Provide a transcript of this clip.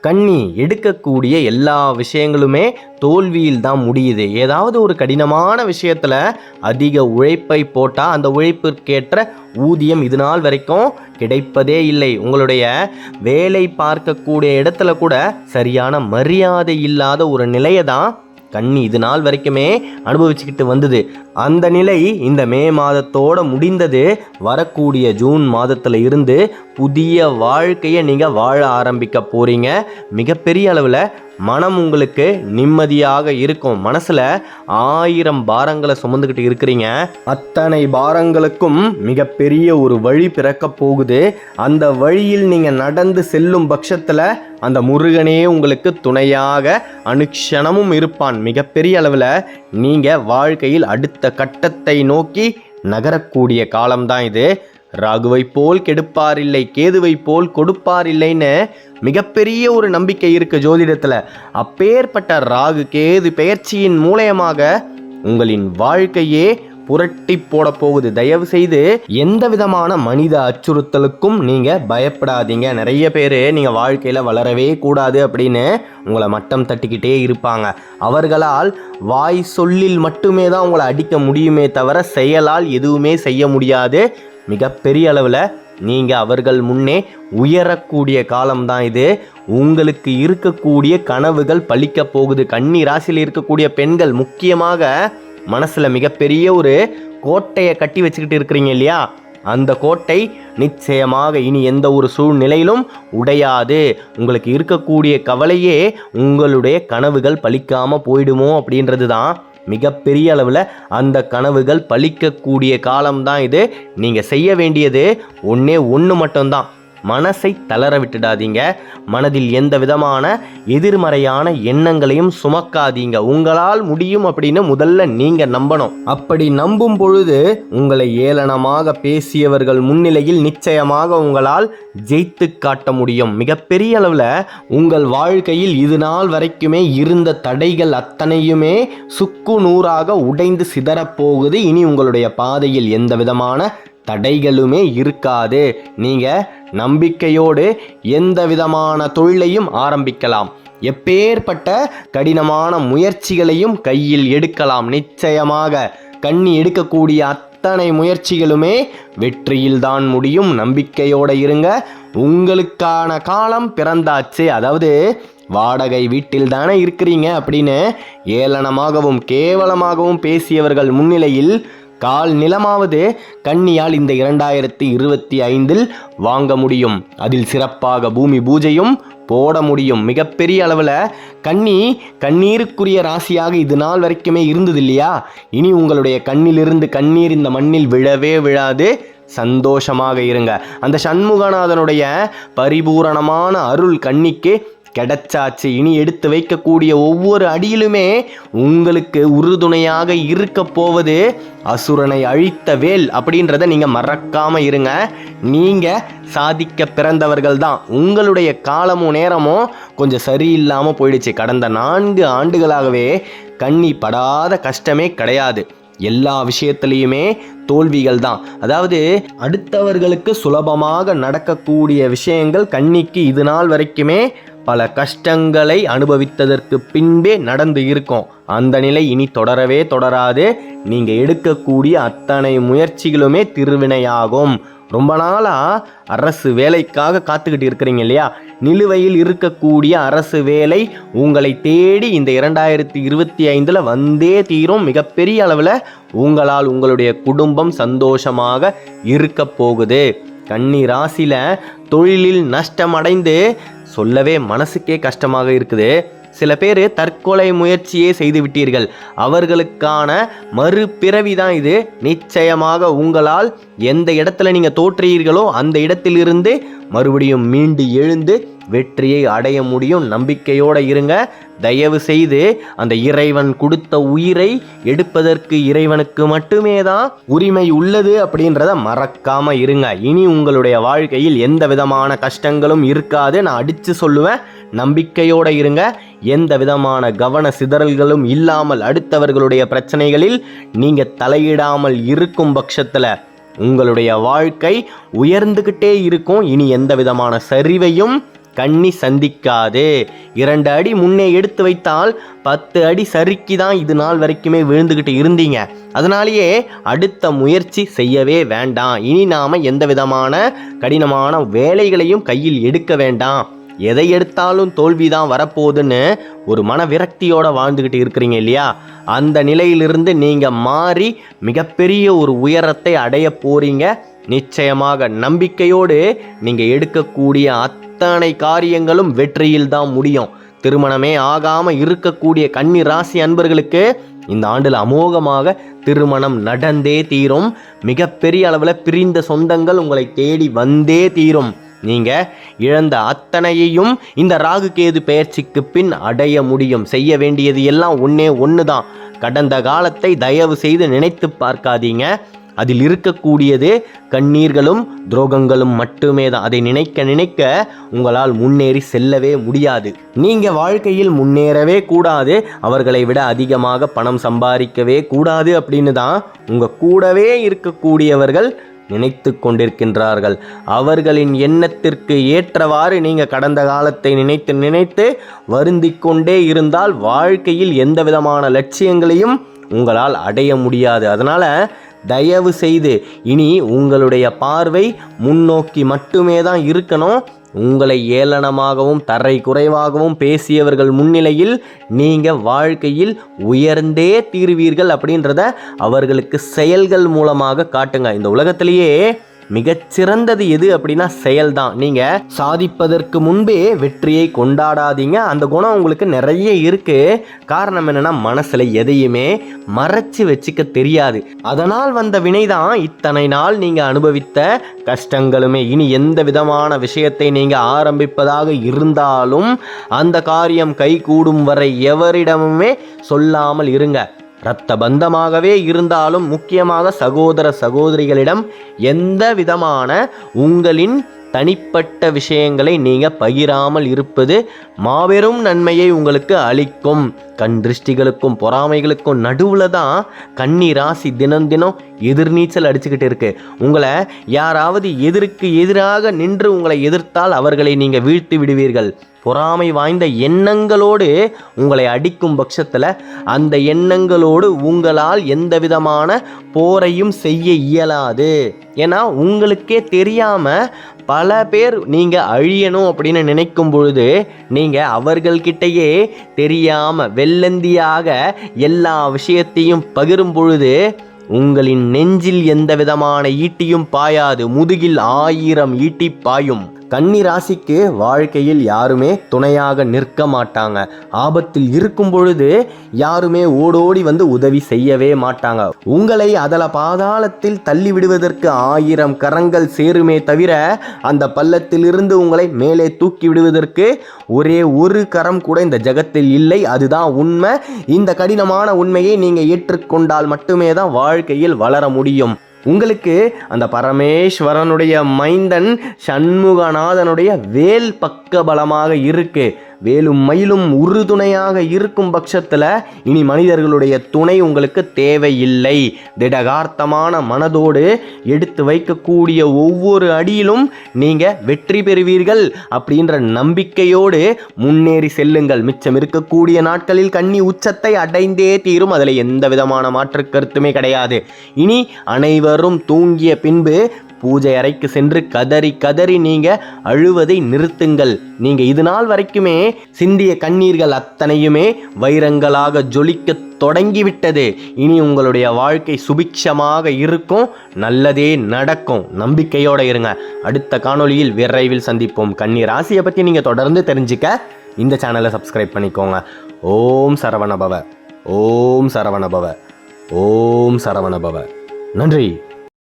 கண்ணி எடுக்கக்கூடிய எல்லா விஷயங்களுமே தோல்வியில் தான் முடியுது. ஏதாவது ஒரு கடினமான விஷயத்தில் அதிக உழைப்பை போட்டால் அந்த உழைப்பிற்கேற்ற ஊதியம் இது நாள் வரைக்கும் கிடைப்பதே இல்லை. உங்களுடைய வேலை பார்க்கக்கூடிய இடத்துல கூட சரியான மரியாதை இல்லாத ஒரு நிலையை தான் கண்ணி இது நாள் வரைக்குமே அனுபவிச்சுக்கிட்டு வந்தது. அந்த நிலை இந்த மே மாதத்தோட முடிந்தது. வரக்கூடிய ஜூன் மாதத்தில் இருந்து புதிய வாழ்க்கையை நீங்கள் வாழ ஆரம்பிக்க போகிறீங்க மிகப்பெரிய அளவில் மனம் உங்களுக்கு நிம்மதியாக இருக்கும். மனசில் ஆயிரம் பாரங்களை சுமந்துக்கிட்டு இருக்கிறீங்க. அத்தனை பாரங்களுக்கும் மிகப்பெரிய ஒரு வழி பிறக்க போகுது. அந்த வழியில் நீங்கள் நடந்து செல்லும் பட்சத்தில் அந்த முருகனே உங்களுக்கு துணையாக அனுக்ஷணமும் இருப்பான். மிகப்பெரிய அளவில் நீங்கள் வாழ்க்கையில் அடுத்த கட்டத்தை நோக்கி நகரக்கூடிய காலம்தான் இது. ராகுவை போல் கெடுப்பாரில்லை கேதுவை போல் கொடுப்பாரில்லைன்னு மிகப்பெரிய ஒரு நம்பிக்கை இருக்குது ஜோதிடத்தில். அப்பேற்பட்ட ராகு கேது பெயர்ச்சியின் மூலயமாக உங்களின் வாழ்க்கையே புரட்டி போட போகுது. தயவு செய்து எந்த விதமான மனித அச்சுறுத்தலுக்கும் நீங்க பயப்படாதீங்க. நிறைய பேர் நீங்க வாழ்க்கையில வளரவே கூடாது அப்படின்னு உங்களை மட்டம் தட்டிக்கிட்டே இருப்பாங்க. அவர்களால் வாய் சொல்லில் மட்டுமே தான் உங்களை அடிக்க முடியுமே தவிர செயலால் எதுவுமே செய்ய முடியாது. மிகப்பெரிய அளவில் நீங்கள் அவர்கள் முன்னே உயரக்கூடிய காலம்தான் இது. உங்களுக்கு இருக்கக்கூடிய கனவுகள் பழிக்க போகுது. கன்னி ராசியில் இருக்கக்கூடிய பெண்கள் முக்கியமாக மனசில் மிகப்பெரிய ஒரு கோட்டையை கட்டி வச்சுக்கிட்டு இருக்கிறீங்க இல்லையா? அந்த கோட்டை நிச்சயமாக இனி எந்த ஒரு சூழ்நிலையிலும் உடையாது. உங்களுக்கு இருக்கக்கூடிய கவலையே உங்களுடைய கனவுகள் பழிக்காமல் போயிடுமோ அப்படின்றது தான் மிகப்பெரிய அளவில் அந்த கனவுகள் பழிக்கக்கூடிய காலம்தான் இது. நீங்கள் செய்ய வேண்டியது ஒன்றே ஒன்று மட்டும்தான். மனசை தளர விட்டுடாதீங்க. மனதில் எந்த விதமான எதிர்மறையான எண்ணங்களையும் சுமக்காதீங்க. உங்களால் முடியும் அப்படின்னு முதல்ல நீங்க நம்பணும். அப்படி நம்பும் பொழுது உங்களை ஏளனமாக பேசியவர்கள் முன்னிலையில் நிச்சயமாக உங்களால் ஜெயித்து காட்ட முடியும். மிகப்பெரிய அளவில் உங்கள் வாழ்க்கையில் இது நாள் வரைக்குமே இருந்த தடைகள் அத்தனையுமே சுக்கு நூறாக உடைந்து சிதறப்போகுது இனி உங்களுடைய பாதையில் எந்த விதமான தடைகளுமே இருக்காது. நீங்கள் நம்பிக்கையோடு எந்த விதமான தொழிலையும் ஆரம்பிக்கலாம். எப்பேற்பட்ட கடினமான முயற்சிகளையும் கையில் எடுக்கலாம். நிச்சயமாக கண்ணி எடுக்கக்கூடிய அத்தனை முயற்சிகளுமே வெற்றியில்தான் முடியும். நம்பிக்கையோடு இருங்க. உங்களுக்கான காலம் பிறந்தாச்சு. அதாவது வாடகை வீட்டில் தானே இருக்கிறீங்க அப்படின்னு ஏளனமாகவும் கேவலமாகவும் பேசியவர்கள் முன்னிலையில் கால் நிலமாவது கன்னியால் இந்த இரண்டாயிரத்தி இருபத்தி ஐந்தில் வாங்க முடியும். அதில் சிறப்பாக பூமி பூஜையும் போட முடியும். மிகப்பெரிய அளவில் கன்னி கண்ணீருக்குரிய ராசியாக இது நாள் வரைக்குமே இருந்தது இல்லையா இனி உங்களுடைய கண்ணிலிருந்து கண்ணீர் இந்த மண்ணில் விழவே விழாது. சந்தோஷமாக இருங்க. அந்த சண்முகநாதனுடைய பரிபூரணமான அருள் கண்ணிக்கு கிடைச்சாச்சு. இனி எடுத்து வைக்கக்கூடிய ஒவ்வொரு அடியிலுமே உங்களுக்கு உறுதுணையாக இருக்க போவது அசுரனை அழித்த வேல் அப்படின்றத நீங்கள் மறக்காம இருங்க. நீங்கள் சாதிக்க பிறந்தவர்கள் தான். உங்களுடைய காலமும் நேரமும் கொஞ்சம் சரியில்லாமல் போயிடுச்சு. கடந்த நான்கு ஆண்டுகளாகவே கண்ணி படாத கஷ்டமே கிடையாது. எல்லா விஷயத்துலேயுமே தோல்விகள் தான். அதாவது அடுத்தவர்களுக்கு சுலபமாக நடக்கக்கூடிய விஷயங்கள் கண்ணிக்கு இது நாள் வரைக்குமே பல கஷ்டங்களை அனுபவித்ததற்கு பின்பே நடந்து இருக்கும். அந்த நிலை இனி தொடரவே தொடராது. நீங்கள் எடுக்கக்கூடிய அத்தனை முயற்சிகளுமே திருவினையாகும். ரொம்ப நாளாக அரசு வேலைக்காக காத்துக்கிட்டு இருக்கிறீங்க இல்லையா? நிலுவையில் இருக்கக்கூடிய அரசு வேலை உங்களை தேடி இந்த இரண்டாயிரத்தி இருபத்தி ஐந்தில் வந்தே தீரும். மிகப்பெரிய அளவில் உங்களால் உங்களுடைய குடும்பம் சந்தோஷமாக இருக்க போகுது. கன்னி ராசியில் தொழிலில் நஷ்டமடைந்து சொல்லவே மனசுக்கே கஷ்டமாக இருக்குது. சில பேர் தற்கொலை முயற்சியே செய்து விட்டீர்கள். அவர்களுக்கான மறுபிறவி தான் இது. நிச்சயமாக உங்களால் எந்த இடத்துல நீங்கள் தோற்றீர்களோ அந்த இடத்திலிருந்து மறுபடியும் மீண்டு எழுந்து வெற்றியை அடைய முடியும். நம்பிக்கையோடு இருங்க. தயவு செய்து அந்த இறைவன் கொடுத்த உயிரை எடுப்பதற்கு இறைவனுக்கு மட்டுமே தான் உரிமை உள்ளது அப்படின்றத மறக்காம இருங்க. இனி உங்களுடைய வாழ்க்கையில் எந்த விதமான கஷ்டங்களும் இருக்காது. நான் அடித்து சொல்லுவேன். நம்பிக்கையோடு இருங்க. எந்த விதமான கவன சிதறல்களும் இல்லாமல் அடுத்தவர்களுடைய பிரச்சனைகளில் நீங்கள் தலையிடாமல் இருக்கும் பட்சத்தில் உங்களுடைய வாழ்க்கை உயர்ந்துக்கிட்டே இருக்கும். இனி எந்த விதமான சரிவையும் கண்ணி சந்திக்காது. இரண்டு அடி முன்னே எடுத்து வைத்தால் பத்து அடி சறுக்கி தான் இது நாள் வரைக்குமே விழுந்துக்கிட்டு இருந்தீங்க. அதனாலேயே அடுத்த முயற்சி செய்யவே வேண்டாம். இனி நாம் எந்த விதமான கடினமான வேலைகளையும் கையில் எடுக்க வேண்டாம். எதை எடுத்தாலும் தோல்வி தான் வரப்போகுதுன்னு ஒரு மன விரக்தியோடு வாழ்ந்துக்கிட்டு இருக்கிறீங்க இல்லையா? அந்த நிலையிலிருந்து நீங்கள் மாறி மிகப்பெரிய ஒரு உயரத்தை அடைய போகிறீங்க நிச்சயமாக நம்பிக்கையோடு நீங்கள் எடுக்கக்கூடிய அத்தனை காரியங்களும் வெற்றியில் தான் முடியும். திருமணமே ஆகாமல் இருக்கக்கூடிய கன்னி ராசி அன்பர்களுக்கு இந்த ஆண்டில் அமோகமாக திருமணம் நடந்தே தீரும். மிகப்பெரிய அளவில் பிரிந்த சொந்தங்கள் உங்களை தேடி வந்தே தீரும். நீங்கள் இழந்த அத்தனையையும் இந்த ராகு கேது பெயர்ச்சிக்கு பின் அடைய முடியும். செய்ய வேண்டியது எல்லாம் ஒன்றே ஒன்று தான் கடந்த காலத்தை தயவு செய்து நினைத்து பார்க்காதீங்க. அதில் இருக்கக்கூடியது கண்ணீர்களும் துரோகங்களும் மட்டுமே தான் அதை நினைக்க நினைக்க உங்களால் முன்னேறி செல்லவே முடியாது. நீங்கள் வாழ்க்கையில் முன்னேறவே கூடாது. அவர்களை விட அதிகமாக பணம் சம்பாதிக்கவே கூடாது அப்படின்னு தான் உங்கள் கூடவே இருக்கக்கூடியவர்கள் நினைத்து கொண்டிருக்கின்றார்கள். அவர்களின் எண்ணத்திற்கு ஏற்றவாறு நீங்கள் கடந்த காலத்தை நினைத்து நினைத்து வருந்தி கொண்டே இருந்தால் வாழ்க்கையில் எந்த விதமான லட்சியங்களையும் உங்களால் அடைய முடியாது. அதனால் தயவு செய்து இனி உங்களுடைய பார்வை முன்னோக்கி மட்டுமே தான் இருக்கணும். உங்களை ஏளனமாகவும் தரை குறைவாகவும் பேசியவர்கள் முன்னிலையில் நீங்கள் வாழ்க்கையில் உயர்ந்தே தீர்வீர்கள் அப்படின்றத அவர்களுக்கு செயல்கள் மூலமாக காட்டுங்க. இந்த உலகத்திலேயே மிகச்சிறந்தது எது அப்படின்னா செயல்தான். நீங்க சாதிப்பதற்கு முன்பே வெற்றியை கொண்டாடாதீங்க. அந்த குணம் உங்களுக்கு நிறைய இருக்கு. காரணம் என்னன்னா மனசுல எதையுமே மறைச்சு வச்சுக்க தெரியாது. அதனால் வந்த வினைதான் இத்தனை நாள் நீங்க அனுபவித்த கஷ்டங்களுமே. இனி எந்த விதமான விஷயத்தை நீங்க ஆரம்பிப்பதாக இருந்தாலும் அந்த காரியம் கைகூடும் வரை எவரிடமுமே சொல்லாமல் இருங்க. இரத்த பந்தமாகவே இருந்தாலும் முக்கியமாக சகோதர சகோதரிகளிடம் எந்த விதமான உங்களின் தனிப்பட்ட விஷயங்களை நீங்கள் பகிராமல் இருப்பது மாபெரும் நன்மையை உங்களுக்கு அளிக்கும். கண் திருஷ்டிகளுக்கும் பொறாமைகளுக்கும் நடுவில் தான் கன்னி ராசி தினம் தினம் எதிர்நீச்சல் அடிச்சுக்கிட்டு இருக்கு. உங்களை யாராவது எதிருக்கு எதிராக நின்று உங்களை எதிர்த்தால் அவர்களை நீங்கள் வீழ்த்தி விடுவீர்கள். பொறாமை வாய்ந்த எண்ணங்களோடு உங்களை அடிக்கும் பட்சத்தில் அந்த எண்ணங்களோடு உங்களால் எந்த விதமான போரையும் செய்ய இயலாது. ஏன்னா உங்களுக்கே தெரியாமல் பல பேர் நீங்கள் அழியணும் அப்படின்னு நினைக்கும் பொழுது நீங்கள் அவர்கள்கிட்டயே தெரியாமல் வெள்ளந்தியாக எல்லா விஷயத்தையும் பகிரும் பொழுது உங்களின் நெஞ்சில் எந்த விதமான ஈட்டியும் பாயாது. முதுகில் ஆயிரம் ஈட்டி பாயும். கன்னி ராசிக்கு வாழ்க்கையில் யாருமே துணையாக நிற்க மாட்டாங்க. ஆபத்தில் இருக்கும் பொழுது யாருமே ஓடோடி வந்து உதவி செய்யவே மாட்டாங்க. உங்களை அதல பாதாளத்தில் தள்ளி விடுவதற்கு ஆயிரம் கரங்கள் சேருமே தவிர அந்த பள்ளத்திலிருந்து உங்களை மேலே தூக்கி விடுவதற்கு ஒரே ஒரு கரம் கூட இந்த ஜகத்தில் இல்லை. அதுதான் உண்மை. இந்த கடினமான உண்மையை நீங்கள் ஏற்றுக்கொண்டால் மட்டுமே தான் வாழ்க்கையில் வளர முடியும். உங்களுக்கு அந்த பரமேஸ்வரனுடைய மைந்தன் சண்முகநாதனுடைய வேல் பக்க பலமாக இருக்குது வேலும் மயிலும் உறுதுணையாக இருக்கும் பட்சத்தில் இனி மனிதர்களுடைய துணை உங்களுக்கு தேவையில்லை. திடகார்த்தமான மனதோடு எடுத்து வைக்கக்கூடிய ஒவ்வொரு அடியிலும் நீங்கள் வெற்றி பெறுவீர்கள் அப்படின்ற நம்பிக்கையோடு முன்னேறி செல்லுங்கள். மிச்சம் இருக்கக்கூடிய நாட்களில் கன்னி உச்சத்தை அடைந்தே தீரும். அதில் எந்த விதமான மாற்று கருத்துமே கிடையாது. இனி அனைவரும் தூங்கிய பின்பு பூஜை அறைக்கு சென்று கதறி கதறி நீங்க அழுவதை நிறுத்துங்கள். நீங்க இது நாள் வரைக்குமே சிந்திய கண்ணீர்கள் அத்தனையுமே வைரங்களாக ஜொலிக்க தொடங்கிவிட்டது. இனி உங்களுடைய வாழ்க்கை சுபிக்ஷமாக இருக்கும் நல்லதே நடக்கும். நம்பிக்கையோட இருங்க. அடுத்த காணொளியில் விரைவில் சந்திப்போம். கன்னி ராசியை பற்றி நீங்கள் தொடர்ந்து தெரிஞ்சுக்க இந்த சேனலை சப்ஸ்கிரைப் பண்ணிக்கோங்க. ஓம் சரவணபவ. ஓம் சரவணபவ. ஓம் சரவணபவ. நன்றி.